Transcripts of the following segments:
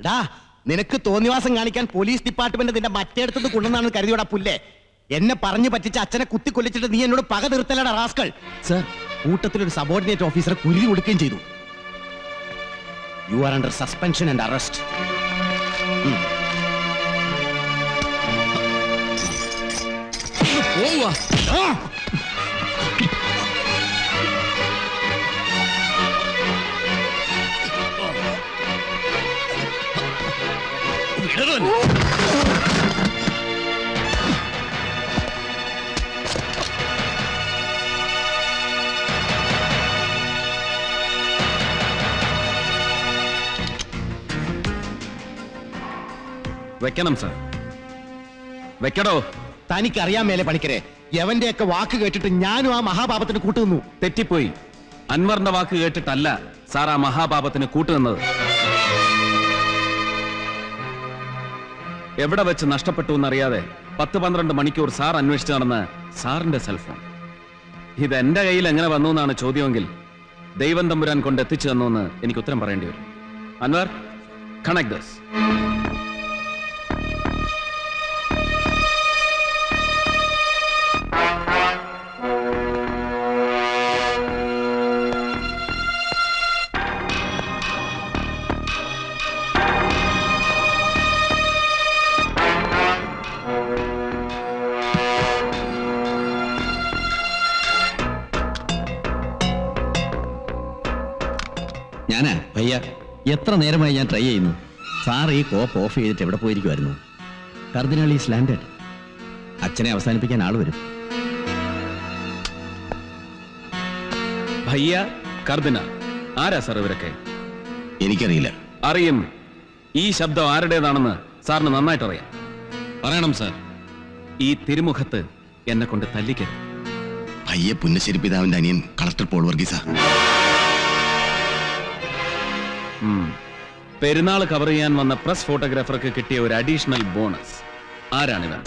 ഡാ നിനക്ക് തോന്നിവാസം കാണിക്കാൻ പോലീസ് ഡിപ്പാർട്ട്മെന്റ് നിന്റെ മറ്റേടത്തുനിന്ന് കൊണ്ടുവന്നാണ് കരുതിയോടാ പുല്ലേ? എന്നെ പറഞ്ഞു പറ്റിച്ച് അച്ഛനെ കുത്തി കൊല്ലിച്ചിട്ട് നീ എന്നോട് പക തീർത്തല്ലടാ റാസ്കൾ സർ കൂട്ടത്തിൽ ഒരു സബോർഡിനേറ്റ് ഓഫീസറെ കുരുതി കൊടുക്കുകയും ചെയ്തു. You are under suspension and arrest വെക്കണം സർ. വെക്കടോ. തനിക്കറിയാൻ മേലെ പണിക്കരെ. യവന്റെയൊക്കെ വാക്ക് കേട്ടിട്ട് ഞാനും ആ മഹാപാപത്തിന് കൂട്ടുനിന്നു. തെറ്റിപ്പോയി. അൻവറിന്റെ വാക്ക് കേട്ടിട്ടല്ല സാർ ആ മഹാപാപത്തിന് കൂട്ടുനിന്നത്. എവിടെ വെച്ച് നഷ്ടപ്പെട്ടു എന്നറിയാതെ പത്ത് പന്ത്രണ്ട് മണിക്കൂർ സാർ അന്വേഷിച്ചു നടന്ന് സാറിന്റെ സെൽഫോൺ ഇത് എന്റെ കയ്യിൽ എങ്ങനെ വന്നു എന്നാണ് ചോദ്യമെങ്കിൽ ദൈവം തമ്പുരാൻ കൊണ്ട് എത്തിച്ചു തന്നു എന്ന് എനിക്ക് ഉത്തരം പറയേണ്ടി വരും. അൻവർ കണക്ട് ദസ് ഞാനാ? ഭയ്യ എത്ര നേരമായി ഞാൻ ട്രൈ ചെയ്യുന്നു? സാർ ഈ കോപ്പ് ഓഫ് ചെയ്തിട്ട് എവിടെ പോയിരിക്കുമായിരുന്നു കർദിനാൾ ഈസ് ലാൻഡഡ് അച്ഛനെ അവസാനിപ്പിക്കാൻ ആൾ വരും. ഭയ്യ കർദിന ആരാ സാർ ഇവരൊക്കെ? എനിക്കറിയില്ല. അറിയും. ഈ ശബ്ദം ആരുടേതാണെന്ന് സാറിന് നന്നായിട്ട് അറിയാം പറയണം സാർ. ഈ തിരുമുഖത്ത് എന്നെ കൊണ്ട് തല്ലിക്കരുത്. പയ്യെ പുന്നശ്ശേരി പിതാവിന്റെ അനിയൻ കളക്ടർ പോൾ വർഗീസ. പെരുന്നാൾ കവർ ചെയ്യാൻ വന്ന പ്രസ് ഫോട്ടോഗ്രാഫർക്ക് കിട്ടിയ ഒരു അഡീഷണൽ ബോണസ് ആരാണിവൻ?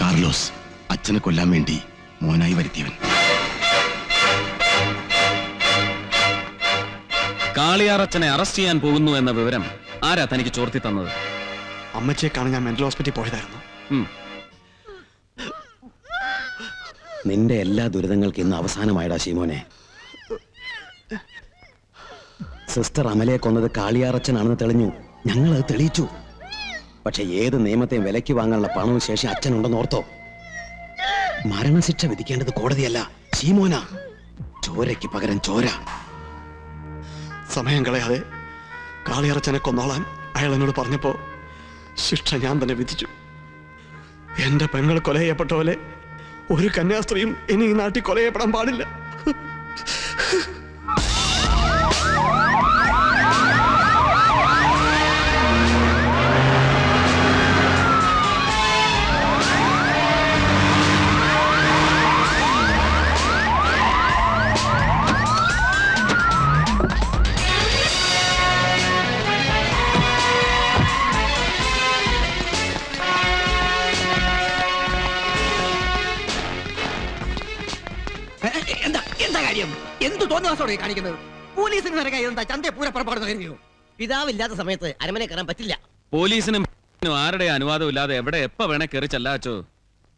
കാർലോസ് അച്ഛനെ കൊല്ലാൻ വേണ്ടി മോനായി വരുത്തിയവൻ. അച്ഛനെ അറസ്റ്റ് ചെയ്യാൻ പോകുന്നു എന്ന വിവരം ആരാ തനിക്ക് ചോർത്തി തന്നത്? അമ്മച്ചിയെ കാണാൻ ഞാൻ മെന്റൽ ഹോസ്പിറ്റലിൽ പോയതായിരുന്നു. നിന്റെ എല്ലാ ദുരിതങ്ങൾക്ക് ഇന്ന് അവസാനമായിടാ ശീമോനെ. സിസ്റ്റർ അമലയെ കൊന്നത് കാളിയാറച്ചനാണെന്ന് തെളിഞ്ഞു. ഞങ്ങൾ അത് തെളിയിച്ചു. പക്ഷെ ഏത് നിയമത്തെയും വിലയ്ക്ക് വാങ്ങാനുള്ള പണവും ശേഷി അച്ഛനുണ്ടെന്ന് ഓർത്തോ? മരണശിക്ഷ വിധിക്കേണ്ടത് കോടതിയല്ല ശീമോന. ചോരയ്ക്ക് പകരം ചോര. സമയം കളയാതെ കാളിയറച്ചനെ കൊന്നോളാൻ അയാൾ എന്നോട് പറഞ്ഞപ്പോ ശിക്ഷ ഞാൻ തന്നെ വിധിച്ചു. എന്റെ പെങ്ങൾ കൊല ചെയ്യപ്പെട്ട പോലെ ഒരു കന്യാസ്ത്രീയും ഇനി ഈ നാട്ടിൽ കൊലയപ്പെടാൻ പാടില്ല. എന്താ എന്താ കാര്യം? എന്തു തോന്നിവാസോടെ കാണിക്കുന്നത്? പോലീസിന് കൈ എന്താ ചന്തയെ പൂര പുറപ്പാടുന്ന കരുതിയോ പിതാവില്ലാത്ത സമയത്ത് അരമനെ കയറാൻ പറ്റില്ല. പോലീസിനും ആരുടെ അനുവാദം ഇല്ലാതെ എവിടെ എപ്പ വേണേ കയറി ചെല്ലാച്ചോ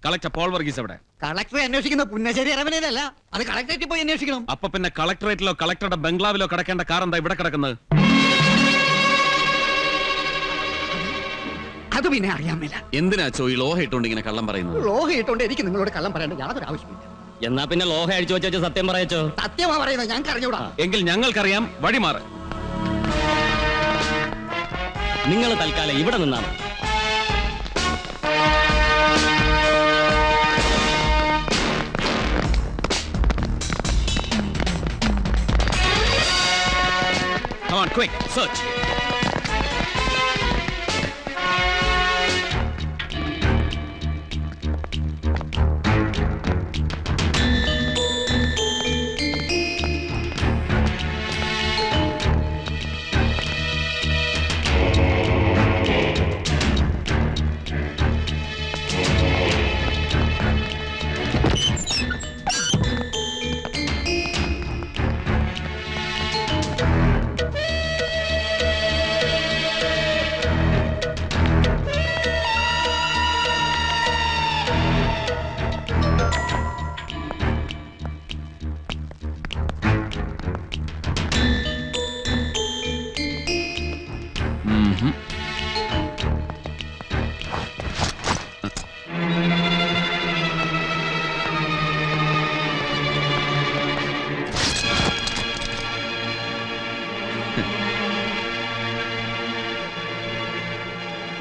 കളക്ടർ പോൾ വർഗീസ് എവിടെ? കളക്ടറെ അന്വേഷിക്കുന്ന പുന്നശ്ശേരി അരമനയിലല്ല അത് കളക്ടറേറ്റിൽ പോയി അന്വേഷിക്കണം. അപ്പൊ പിന്നെ കളക്ടറേറ്റിലോ കളക്ടറുടെ ബംഗ്ലാവിലോ കിടക്കേണ്ട കാർ എന്താ ഇവിടെ കിടക്കുന്നത്? അത് പിന്നെ അറിയാൻ മേല. എന്തിനാ ഈ ലോഹ ഇട്ടുകൊണ്ട് ഇങ്ങനെ കള്ളം പറയുന്നത്? ലോഹ ഇട്ടുകൊണ്ട് എനിക്ക് നിങ്ങളോട് കള്ളം പറയേണ്ട യാതൊരു ആവശ്യമില്ല എന്നാ പിന്നെ ലോഹ അഴിച്ചു വെച്ചു സത്യം പറയച്ചോ? സത്യമാ പറയുന്നത് ഞങ്ങൾക്ക് അറിഞ്ഞൂടാ എങ്കിൽ ഞങ്ങൾക്കറിയാം വഴിമാറ്. നിങ്ങൾ തൽക്കാലം ഇവിടെ നിന്നാണ് Come on, quick, search.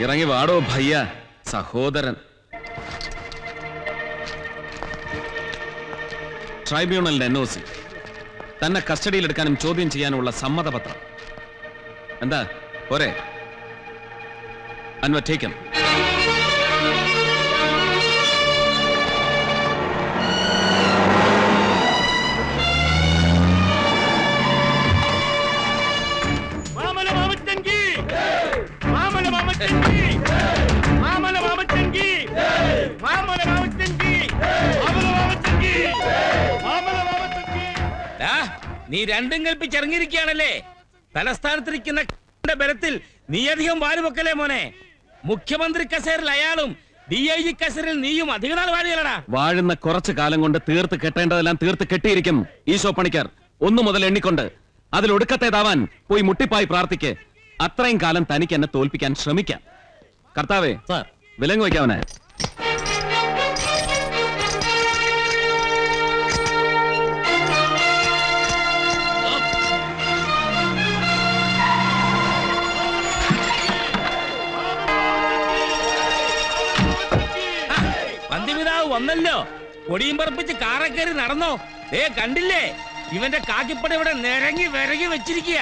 ഇറങ്ങി വാടോ ഭയ്യ. സഹോദരൻ. ട്രൈബ്യൂണലിന്റെ എൻ ഒ സി തന്നെ കസ്റ്റഡിയിലെടുക്കാനും ചോദ്യം ചെയ്യാനുമുള്ള സമ്മതപത്രം. എന്താ? പോരെ. അൻവർ ടേക്കൻ നീ രണ്ടും കൽപ്പിച്ചിറങ്ങിയിരിക്കുകയാണല്ലേ? തലസ്ഥാനത്തിരിക്കുന്ന ബലത്തിൽ നീ അധികം വാലുപൊക്കലേ മോനെ? മുഖ്യമന്ത്രി കസേരിൽ അയാളും ഡി ഐ ജി കസേരിൽ നീയും അധിക നാൾ വാഴുകലടാ വാഴുന്ന കുറച്ചു കാലം കൊണ്ട് തീർത്ത് കെട്ടേണ്ടതെല്ലാം തീർത്ത് കെട്ടിയിരിക്കും ഈശോ പണിക്കർ. ഒന്നു മുതൽ എണ്ണിക്കൊണ്ട്. അതിലൊടുക്കത്തേതാവാൻ പോയി മുട്ടിപ്പായി പ്രാർത്ഥിക്ക്. അത്രയും കാലം തനിക്ക് എന്നെ തോൽപ്പിക്കാൻ ശ്രമിക്കാം. കർത്താവേ സാർ. വിലങ്ങ് വയ്ക്കാവനെ. വന്നല്ലോ. കൊടിയും പറപ്പിച്ച് കാറെ കയറി നടന്നോ? ഏ കണ്ടില്ലേ? ഇവന്റെ കാക്കിപ്പട ഇവിടെ നിരങ്ങി വിരങ്ങി വെച്ചിരിക്കുക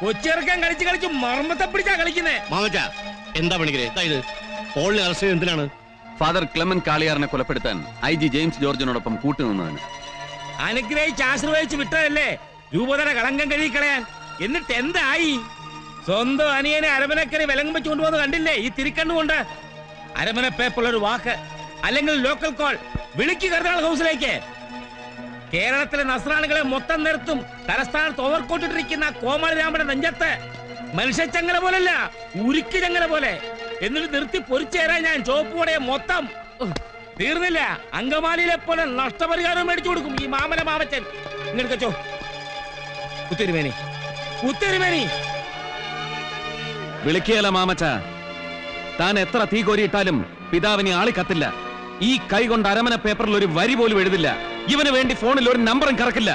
കൊച്ചിറക്കാൻ കളിച്ച് കളിച്ച് മർമ്മത്തെ പിടിച്ചാ കളിക്കുന്നേ. മാമച്ച എന്താ പണിക്കരെ? ഇത് പോളിനെ അറസ്റ്റ് ചെയ്ത് എന്തിനാണ്? ഫാദർ ക്ലെമൻ കാളിയാറിനെ കൊലപ്പെടുത്താൻ ഐ ജി ജെയിംസ് ജോർജിനോടൊപ്പം കൂട്ടുനിന്നതിന് അനുഗ്രഹിച്ച് ആശ്രയിച്ച് വിട്ടതല്ലേ? രൂപതര കളങ്കം കഴുകി കളയാൻ. എന്നിട്ട് എന്തായി? സ്വന്തം അനിയനെ അരമനക്കരെ വിലങ്ങും വെച്ച് കൊണ്ടുവന്ന് കണ്ടില്ലേ? ഈ തിരിക്കണ്ണുകൊണ്ട്? അരമന പേപ്പുള്ള ഒരു വാക്ക്. അല്ലെങ്കിൽ ലോക്കൽ കോൾ വിളിക്ക് കരുതാൾ ഹൗസിലേക്ക്. കേരളത്തിലെ നസ്രാണികളെ മൊത്തം നിർത്തും. തലസ്ഥാനത്ത് ഓവർക്കോട്ടിട്ടിരിക്കുന്ന കോമളരാമന്റെ നെഞ്ചത്ത്. മനുഷ്യച്ചങ്ങല പോലല്ല ഉരുക്ക് ചങ്ങല പോലെ. എന്നിട്ട് നിർത്തി പൊരിച്ചേരാൻ ഞാൻ ചോപ്പുകൂടെ മൊത്തം. തീർന്നില്ല. അങ്കമാലിയിലെ പോലെ നഷ്ടപരിഹാരം മേടിച്ചു കൊടുക്കും ഈ മാമല മാമച്ചൻ. ഇങ്ങോട്ട് വെച്ചോ കുത്തിരുമേനി കുത്തിരുമേനി വിളിക്കുകയല്ല മാമച്ച. താൻ എത്ര തീ കോരിയിട്ടാലും പിതാവിനെ ആളി കത്തില്ല. ഈ കൈ കൊണ്ട് അരമന പേപ്പറിൽ ഒരു വരി പോലും എഴുതില്ല. ഇവന് വേണ്ടി ഫോണിൽ ഒരു നമ്പറും കറക്കില്ല.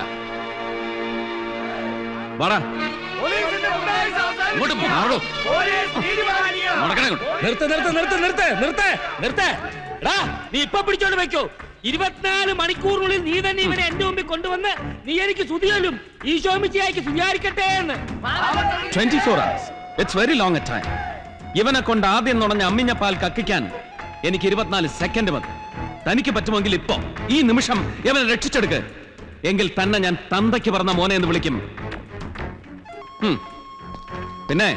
നീ ഇപ്പൊ പിടിച്ചോണ്ട് വെക്കോ. ഇരുപത്തിനാല് മണിക്കൂറിനുള്ളിൽ നീ തന്നെ ഇവനെ എന്റെ മുമ്പിൽ കൊണ്ടുവന്ന് നീ എനിക്ക് സ്തുതിയല്ലും ഈശോമിച്ചയായിക്ക് സ്തുതിയായിരിക്കട്ടെ എന്ന്. 24 hours. It's very long a time. ഇവനെ കൊണ്ട് ആദ്യം നുണഞ്ഞ അമ്മിഞ്ഞ പാൽ കക്കിക്കാൻ എനിക്ക് ഇരുപത്തിനാല് സെക്കൻഡ് മതി. തനിക്ക് പറ്റുമെങ്കിൽ ഇപ്പോ ഈ നിമിഷം ഇവനെ രക്ഷിച്ചെടുക്ക്. എങ്കിൽ തന്നെ ഞാൻ തന്തയ്ക്ക് പറഞ്ഞ മോനെ എന്ന് വിളിക്കും. പിന്നെ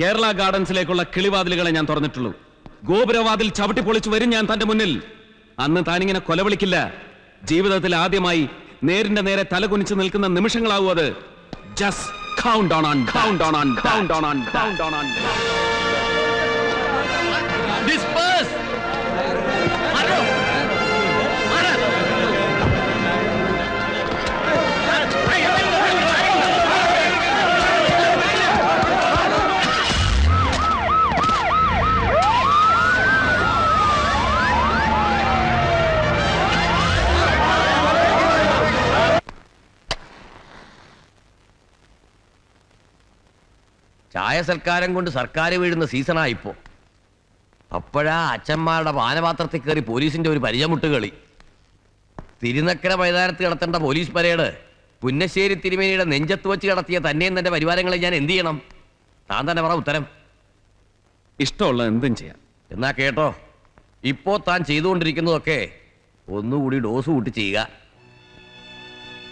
കേരള ഗാർഡൻസിലേക്കുള്ള കിളിവാതിലുകളെ ഞാൻ തുറന്നിട്ടുള്ളൂ. ഗോപുരവാതിൽ ചവിട്ടി പൊളിച്ചു വരും ഞാൻ തന്റെ മുന്നിൽ. അന്ന് താനിങ്ങനെ കൊലവിളിക്കില്ല ജീവിതത്തിൽ ആദ്യമായി നേരിന്റെ നേരെ തലകുനിച്ച് നിൽക്കുന്ന നിമിഷങ്ങളാവും അത്. Just count on on count on on count on on count on on ചായ സൽക്കാരം കൊണ്ട് സർക്കാർ വീഴുന്ന സീസണാ ഇപ്പോ അപ്പോഴാ അച്ഛന്മാരുടെ പാനപാത്രത്തിൽ കയറി പോലീസിന്റെ ഒരു പരിചയമുട്ട് കളി. തിരുനക്കര മൈതാനത്ത് കിടത്തേണ്ട പോലീസ് പരേഡ് പുന്നശ്ശേരി തിരുമേനിയുടെ നെഞ്ചത്ത് വെച്ച് കിടത്തിയ തന്നെയും തന്റെ പരിവാരങ്ങളെ ഞാൻ എന്ത് ചെയ്യണം? താൻ തന്നെ പറ ഉത്തരം. ഇഷ്ടമുള്ള എന്തും ചെയ്യാം. എന്നാ കേട്ടോ. ഇപ്പോ താൻ ചെയ്തുകൊണ്ടിരിക്കുന്നതൊക്കെ ഒന്നുകൂടി ഡോസ് കൂട്ടി ചെയ്യുക.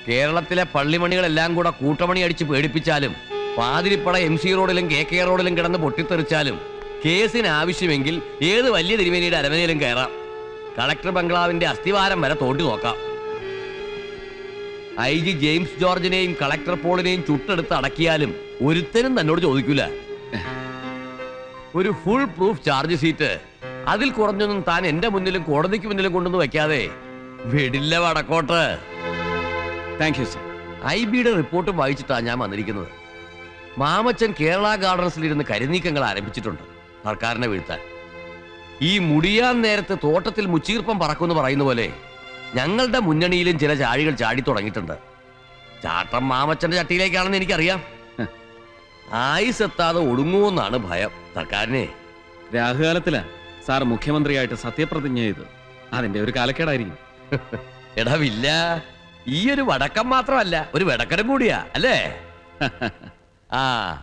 കേരളത്തിലെ പള്ളിമണികളെല്ലാം കൂടെ കൂട്ടമണി അടിച്ച് പേടിപ്പിച്ചാലും പാതിരിപ്പട എം സി റോഡിലും കെ കെ റോഡിലും കിടന്ന് പൊട്ടിത്തെറിച്ചാലും കേസിന് ആവശ്യമെങ്കിൽ ഏത് വലിയ തിരുമേനിയുടെ അരമനയിലും കയറാം. കളക്ടർ ബംഗ്ലാവിന്റെ അസ്ഥിവാരം വരെ തോണ്ടി നോക്കാം. ഐ ജി ജെയിംസ് ജോർജിനെയും കളക്ടർ പോളിനെയും ചുട്ടെടുത്ത് അടക്കിയാലും ഒരുത്തനും തന്നോട് ചോദിക്കൂല. ഒരു ഫുൾ പ്രൂഫ് ചാർജ് ഷീറ്റ് അതിൽ കുറഞ്ഞൊന്നും താൻ എന്റെ മുന്നിലും കോടതിക്ക് മുന്നിലും കൊണ്ടുവന്ന് വെക്കാതെ വിടില്ല വടക്കോട്ട്. താങ്ക് യു സർ ഐ ബിയുടെ റിപ്പോർട്ട് വായിച്ചിട്ടാണ് ഞാൻ വന്നിരിക്കുന്നത്. മാമച്ചൻ കേരള ഗാർഡൻസിലിരുന്ന് കരുനീക്കങ്ങൾ ആരംഭിച്ചിട്ടുണ്ട്. സർക്കാരിനെ വീഴ്ത്താൻ. ഈ മുടിയാൻ നേരത്തെ തോട്ടത്തിൽ മുച്ചീർപ്പം പറക്കുമെന്ന് പറയുന്ന പോലെ ഞങ്ങളുടെ മുന്നണിയിലും ചില ചാഴികൾ ചാടി തുടങ്ങിയിട്ടുണ്ട്. ചാട്ടം മാമച്ചന്റെ ചട്ടിയിലേക്കാണെന്ന് എനിക്കറിയാം. ആയുസ് എത്താതെ ഒടുങ്ങുമെന്നാണ് ഭയം. സർക്കാരിനെ. രാഹുകാലത്തിലാ സാർ മുഖ്യമന്ത്രിയായിട്ട് സത്യപ്രതിജ്ഞ ചെയ്ത് അതിന്റെ ഒരു കാലക്കേടായിരിക്കും. എടാ വില്ല ഈ ഒരു വടക്കം മാത്രമല്ല ഒരു വെടക്കനും കൂടിയാ അല്ലേ? ആ.